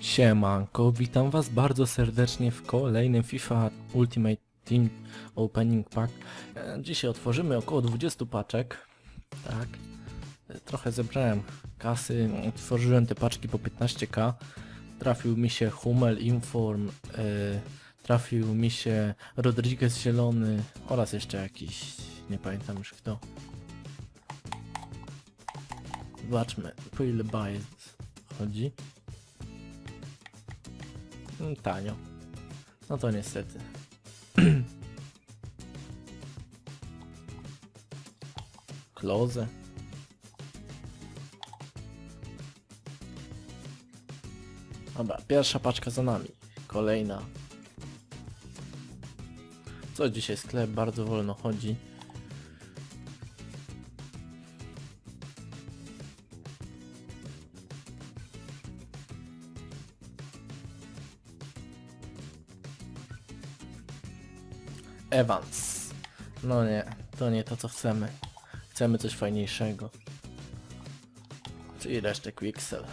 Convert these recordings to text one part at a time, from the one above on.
Siemanko, witam was bardzo serdecznie w kolejnym FIFA Ultimate Team Opening Pack. E, Dzisiaj otworzymy około 20 paczek. Tak. E, Trochę zebrałem kasy, otworzyłem te paczki po 15k. Trafił mi się Hummel Inform, e, trafił mi się Rodriguez Zielony oraz jeszcze jakiś, nie pamiętam już kto. Zobaczmy, po ile bajet chodzi. Mm, Tanio. No to niestety. Kloze. Dobra, pierwsza paczka za nami. Kolejna. Co dzisiaj sklep bardzo wolno chodzi. Evans. No nie, to nie to co chcemy. Chcemy coś fajniejszego. Czyli resztę Quixel.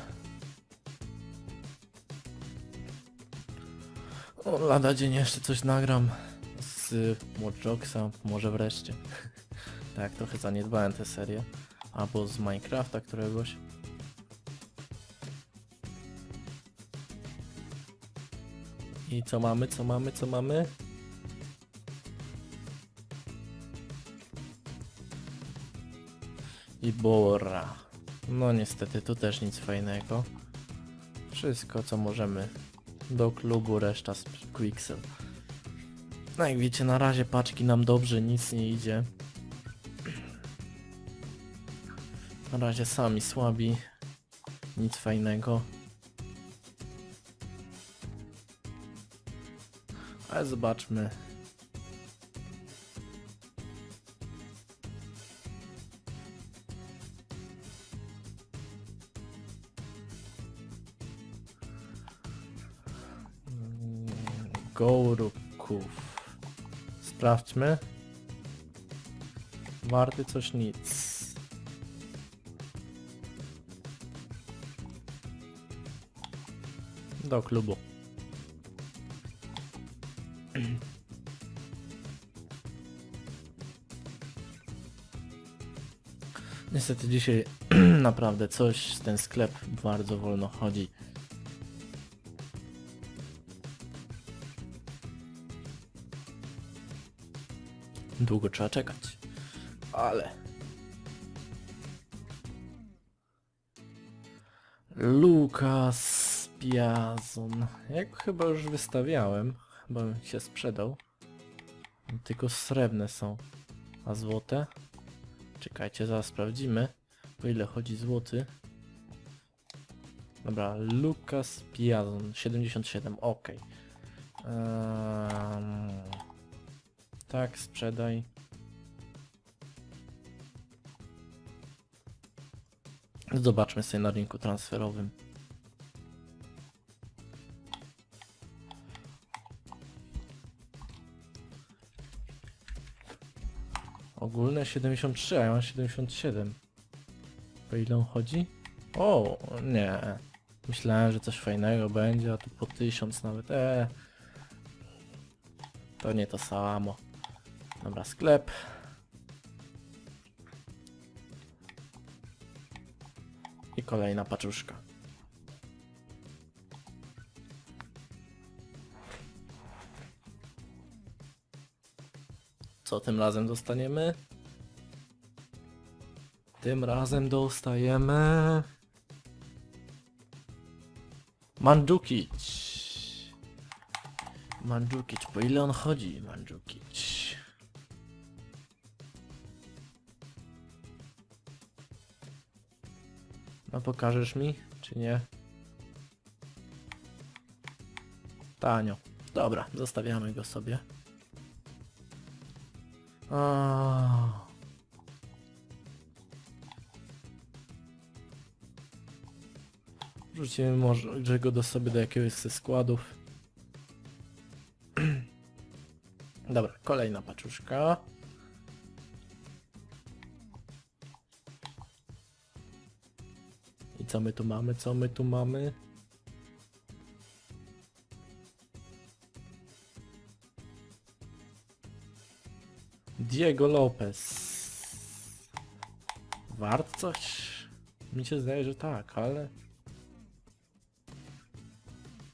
O, lada dzień jeszcze coś nagram z może wreszcie. tak, trochę zaniedbałem tę serię. Albo z Minecrafta któregoś. I co mamy, co mamy, co mamy? I Bora. No niestety, tu też nic fajnego. Wszystko co możemy do klubu, reszta z Quixel. No jak widzicie, na razie paczki nam dobrze, nic nie idzie. Na razie sami słabi. Nic fajnego. Ale zobaczmy. Goruków. Sprawdźmy. Warty coś nic. Do klubu. Niestety dzisiaj naprawdę coś, ten sklep bardzo wolno chodzi. Długo trzeba czekać. Ale. Lukas Piazon. Jak chyba już wystawiałem. Chyba się sprzedał. Tylko srebrne są. A złote? Czekajcie, zaraz sprawdzimy. Po ile chodzi złoty? Dobra, Lukas Piazon 77, ok. Tak, sprzedaj. Zobaczmy sobie na rynku transferowym. Ogólne 73, a ja mam 77. Po ile on chodzi? O, nie. Myślałem, że coś fajnego będzie, a tu po 1000 nawet. Eee. To nie to samo. Dobra, sklep. I kolejna paczuszka. Co tym razem dostaniemy? Tym razem dostajemy... Mandzukic. Mandzukic, po ile on chodzi, Mandzukic? Pokażesz mi, czy nie? Tanio. Dobra, zostawiamy go sobie. A. Wrzucimy może go do sobie do jakiegoś ze składów. Dobra, kolejna paczuszka. I co my tu mamy? Co my tu mamy? Diego Lopez. Wart coś? Mi się zdaje, że tak, ale...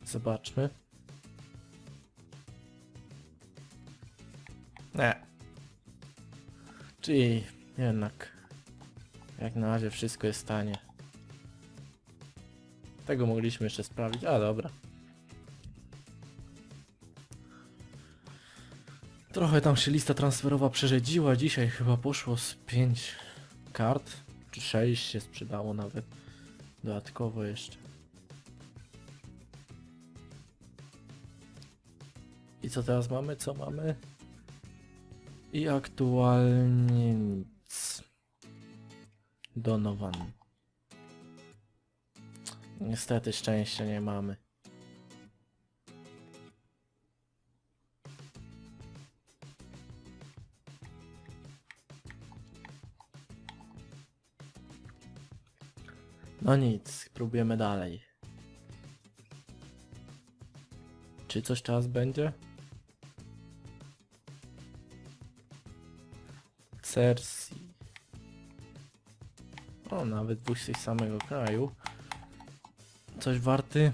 Zobaczmy. Nie. Czyli jednak jak na razie wszystko jest tanie. Tego mogliśmy jeszcze sprawdzić, a dobra. Trochę tam się lista transferowa przerzedziła. Dzisiaj chyba poszło z 5 kart, czy 6 się sprzedało nawet. Dodatkowo jeszcze. I co teraz mamy? Co mamy? I aktualnie nic. Donovan. Niestety szczęścia nie mamy. No nic, próbujemy dalej. Czy coś czas będzie? Cersei. O, nawet dwóch z samego kraju. Coś warty?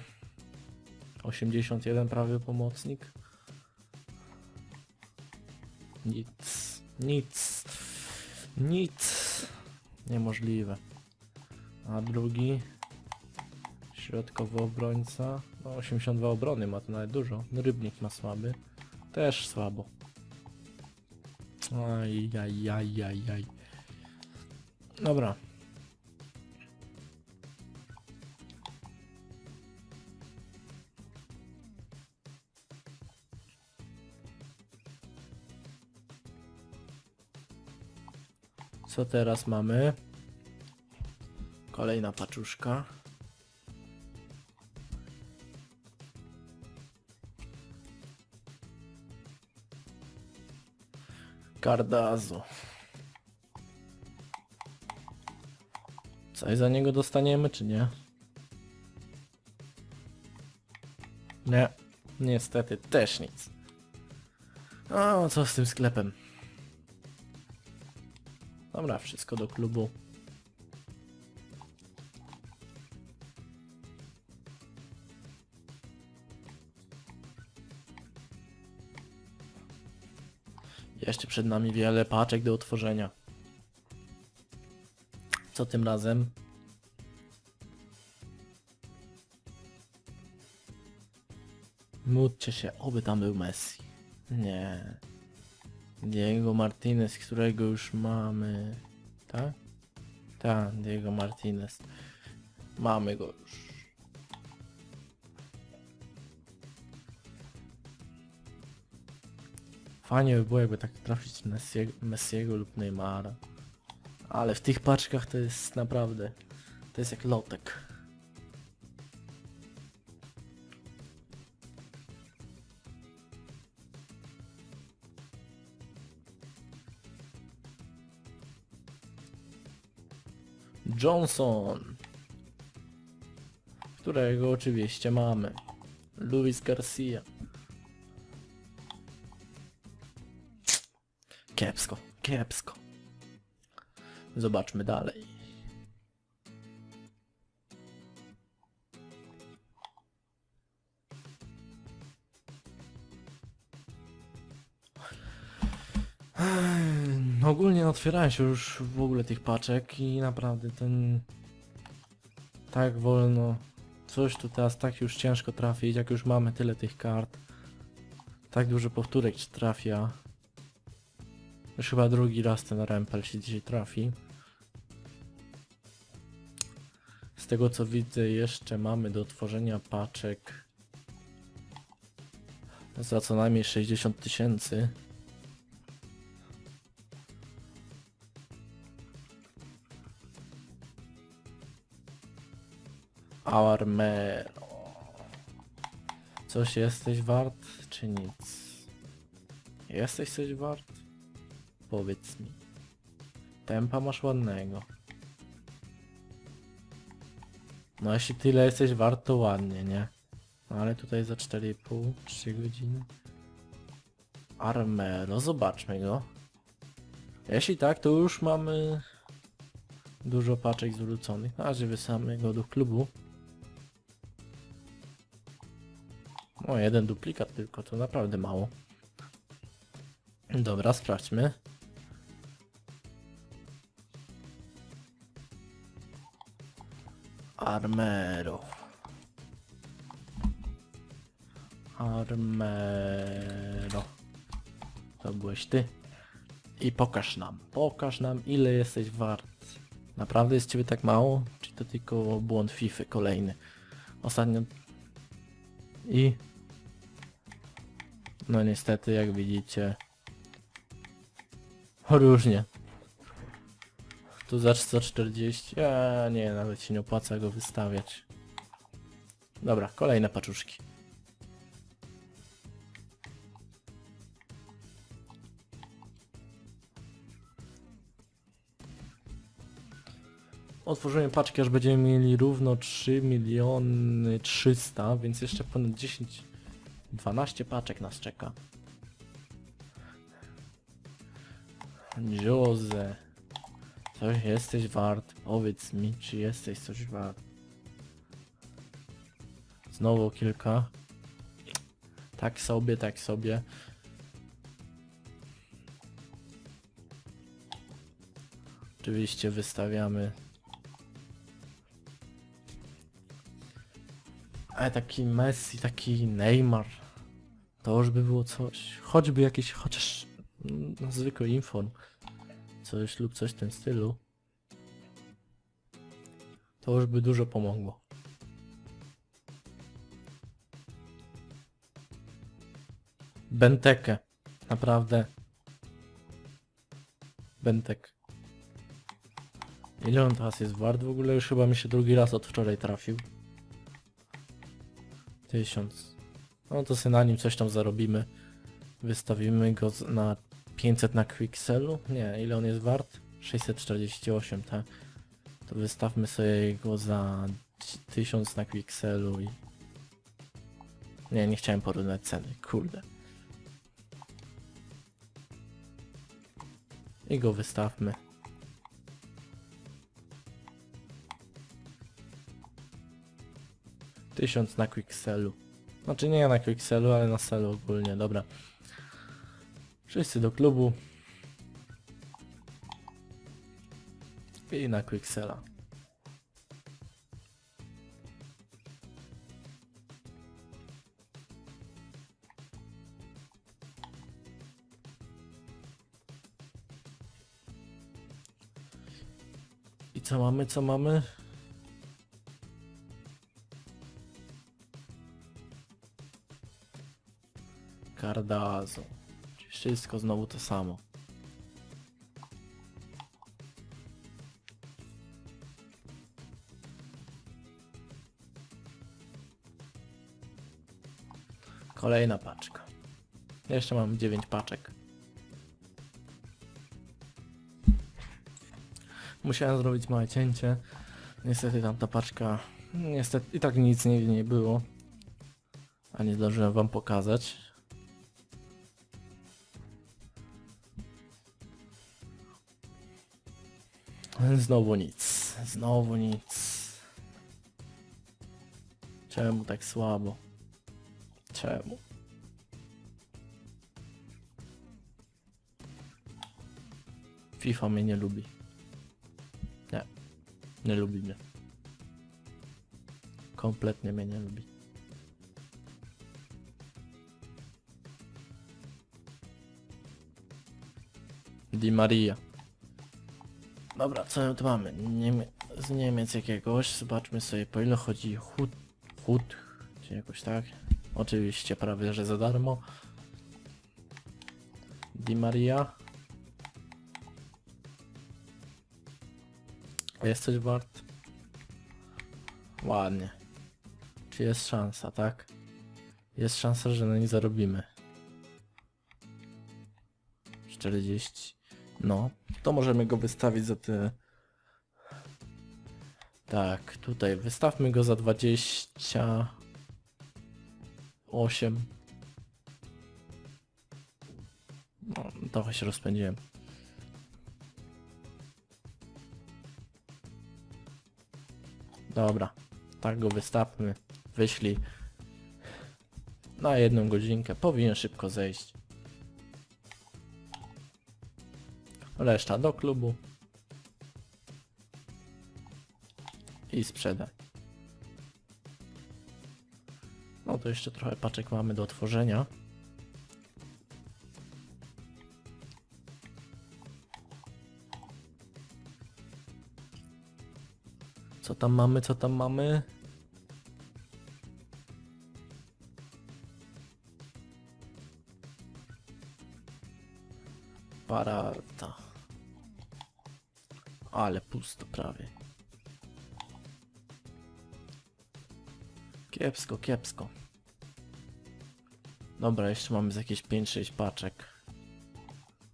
81 prawy pomocnik. Nic. Nic. Nic. Niemożliwe. A drugi? Środkowy obrońca. No 82 obrony ma to nawet dużo. Rybnik ma słaby. Też słabo. Aj, aj, aj, aj, aj. Dobra. Co teraz mamy? Kolejna paczuszka. Cardazo. Coś za niego dostaniemy, czy nie? Nie. Niestety też nic. O, co z tym sklepem? Dobra, wszystko do klubu. Jeszcze przed nami wiele paczek do otworzenia. Co tym razem? Módlcie się, oby tam był Messi. Nie. Diego Martinez, którego już mamy. Tak? Tak, Diego Martinez. Mamy go już. Fajnie by było, jakby tak trafić Messiego, Messiego lub Neymara. Ale w tych paczkach to jest naprawdę... To jest jak lotek. Johnson. Którego oczywiście mamy. Luis Garcia. Kiepsko, kiepsko. Zobaczmy dalej. Otwierałem się już w ogóle tych paczek i naprawdę ten... Tak wolno. Coś tu teraz tak już ciężko trafić, jak już mamy tyle tych kart. Tak dużo powtórek trafia. Już chyba drugi raz ten rempel się dzisiaj trafi. Z tego co widzę jeszcze mamy do otworzenia paczek za co najmniej 60 tysięcy. Alarmero. Coś jesteś wart, czy nic? Jesteś coś wart? Powiedz mi. Tempa masz ładnego. No jeśli tyle jesteś wart, to ładnie, nie? No ale tutaj za 4,5, 3 godziny. Armelo, zobaczmy go. Jeśli tak, to już mamy dużo paczek zwróconych. Na razie wysłamy go do klubu. O, jeden duplikat tylko, to naprawdę mało. Dobra, sprawdźmy. Armero. Armero. To byłeś ty. I pokaż nam, pokaż nam ile jesteś wart. Naprawdę jest ciebie tak mało? Czy to tylko błąd FIFA kolejny? Ostatnio... I... No niestety, jak widzicie... Różnie. Tu za 140, a nie, nawet się nie opłaca go wystawiać. Dobra, kolejne paczuszki. Otworzymy paczki, aż będziemy mieli równo 3 miliony 300, więc jeszcze ponad 10, 12 paczek nas czeka. Jose, coś jesteś wart. Powiedz mi, czy jesteś coś wart. Znowu kilka. Tak sobie, tak sobie. Oczywiście wystawiamy. Ale taki Messi, taki Neymar. To już by było coś. Choćby jakieś, chociaż mm, zwykły inform. Coś lub coś w tym stylu. To już by dużo pomogło. Bentekę. Naprawdę. Bentek. Ile on teraz jest wart w ogóle? Już chyba mi się drugi raz od wczoraj trafił. Tysiąc. No to sobie na nim coś tam zarobimy. Wystawimy go na 500 na Quickselu. Nie, ile on jest wart? 648, tak. To wystawmy sobie go za 1000 na Quickselu i... Nie, nie chciałem porównać ceny, kurde. I go wystawmy. Tysiąc na Quickselu. Znaczy nie na Quickselu, ale na celu ogólnie, dobra. Wszyscy do klubu. I na Quicksela. I co mamy, co mamy? Cardazo. Czyli Wszystko znowu to samo. Kolejna paczka. Jeszcze mam 9 paczek. Musiałem zrobić małe cięcie. Niestety tamta paczka... Niestety i tak nic nie było. A nie zdążyłem wam pokazać. Znowu nic. Znowu nic. Czemu tak słabo? Czemu? FIFA mnie nie lubi. Nie. Nie lubi mnie. Kompletnie mnie nie lubi. Di Maria. Dobra, co tu mamy? Niemie z Niemiec jakiegoś. Zobaczmy sobie po ile chodzi chód, chód, czy jakoś tak. Oczywiście prawie, że za darmo. Di Maria. Jest coś wart? Ładnie. Czy jest szansa, tak? Jest szansa, że na nie zarobimy. 40. No, to możemy go wystawić za te Tak, tutaj wystawmy go za 28. No, trochę się rozpędziłem. Dobra, tak go wystawmy. Wyślij. Na jedną godzinkę. Powinien szybko zejść. Reszta do klubu. I sprzedaj. No to jeszcze trochę paczek mamy do otworzenia. Co tam mamy, co tam mamy? Parata. Ale pusto prawie. Kiepsko, kiepsko. Dobra, jeszcze mamy z jakieś 5-6 paczek.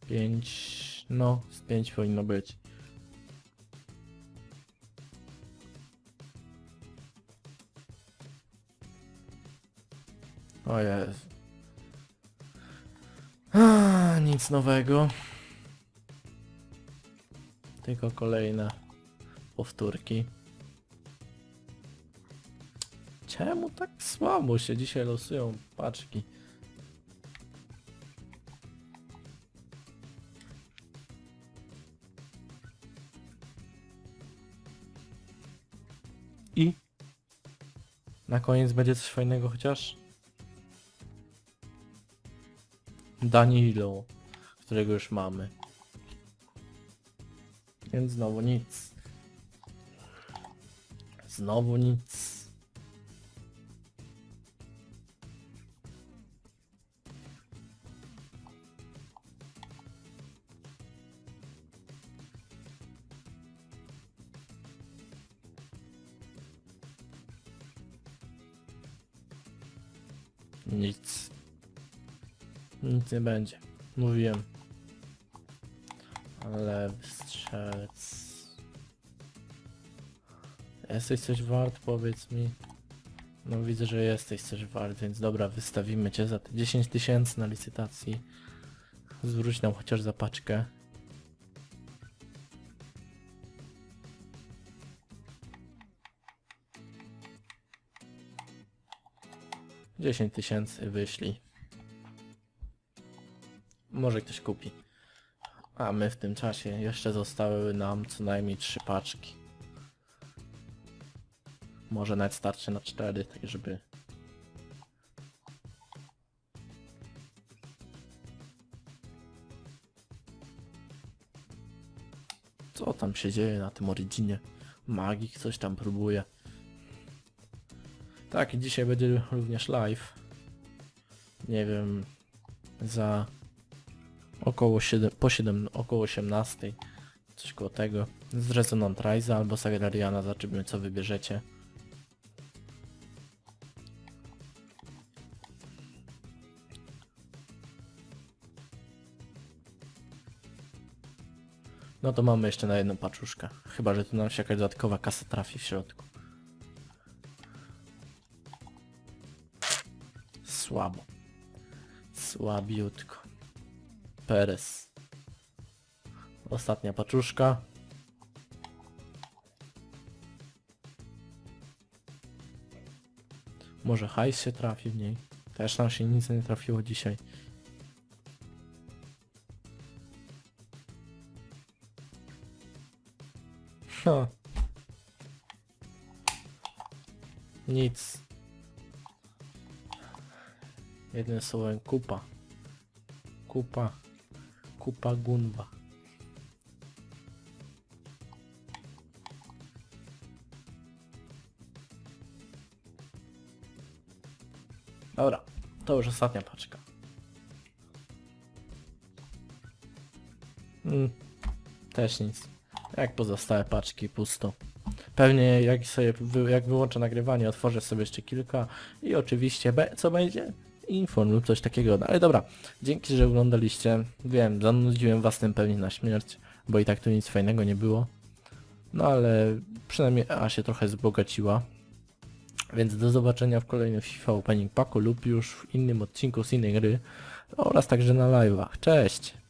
5... No, z 5 powinno być. O Jezu. Nic nowego. Tylko kolejne powtórki. Czemu tak słabo się dzisiaj losują paczki? I? Na koniec będzie coś fajnego chociaż? Danilo, którego już mamy. Więc znowu nic. Znowu nic. Nic. Nic nie będzie. Mówiłem. Ale strzelec. Jesteś coś wart, powiedz mi. No widzę, że jesteś coś wart, więc dobra, wystawimy cię za te 10 tysięcy na licytacji. Zwróć nam chociaż za paczkę. Dziesięć tysięcy wyślij. Może ktoś kupi. A my w tym czasie jeszcze zostały nam co najmniej trzy paczki. Może nawet starczy na cztery, tak żeby... Co tam się dzieje na tym Originie? Magik coś tam próbuje. Tak, i dzisiaj będzie również live. Nie wiem, za około 7, po 7, około 18, coś koło tego. Z Resonant Rise albo Sagrariana, zobaczymy co wybierzecie. No to mamy jeszcze na jedną paczuszkę. Chyba, że tu nam się jakaś dodatkowa kasa trafi w środku. Słabo. Słabiutko. Perez. Ostatnia paczuszka. Może hajs się trafi w niej. Też nam się nic nie trafiło dzisiaj. Ha. Nic. Jednym słowem kupa. Kupa. Kupa Gunwa. Dobra, to już ostatnia paczka. Mm, też nic. Jak pozostałe paczki, pusto. Pewnie jak sobie jak wyłączę nagrywanie, otworzę sobie jeszcze kilka i oczywiście be, co będzie? Info lub coś takiego. No ale dobra, dzięki, że oglądaliście. Wiem, zanudziłem was tym pewnie na śmierć, bo i tak tu nic fajnego nie było. No ale przynajmniej A się trochę wzbogaciła. Więc do zobaczenia w kolejnym FIFA Opening Packu lub już w innym odcinku z innej gry oraz także na live'ach. Cześć!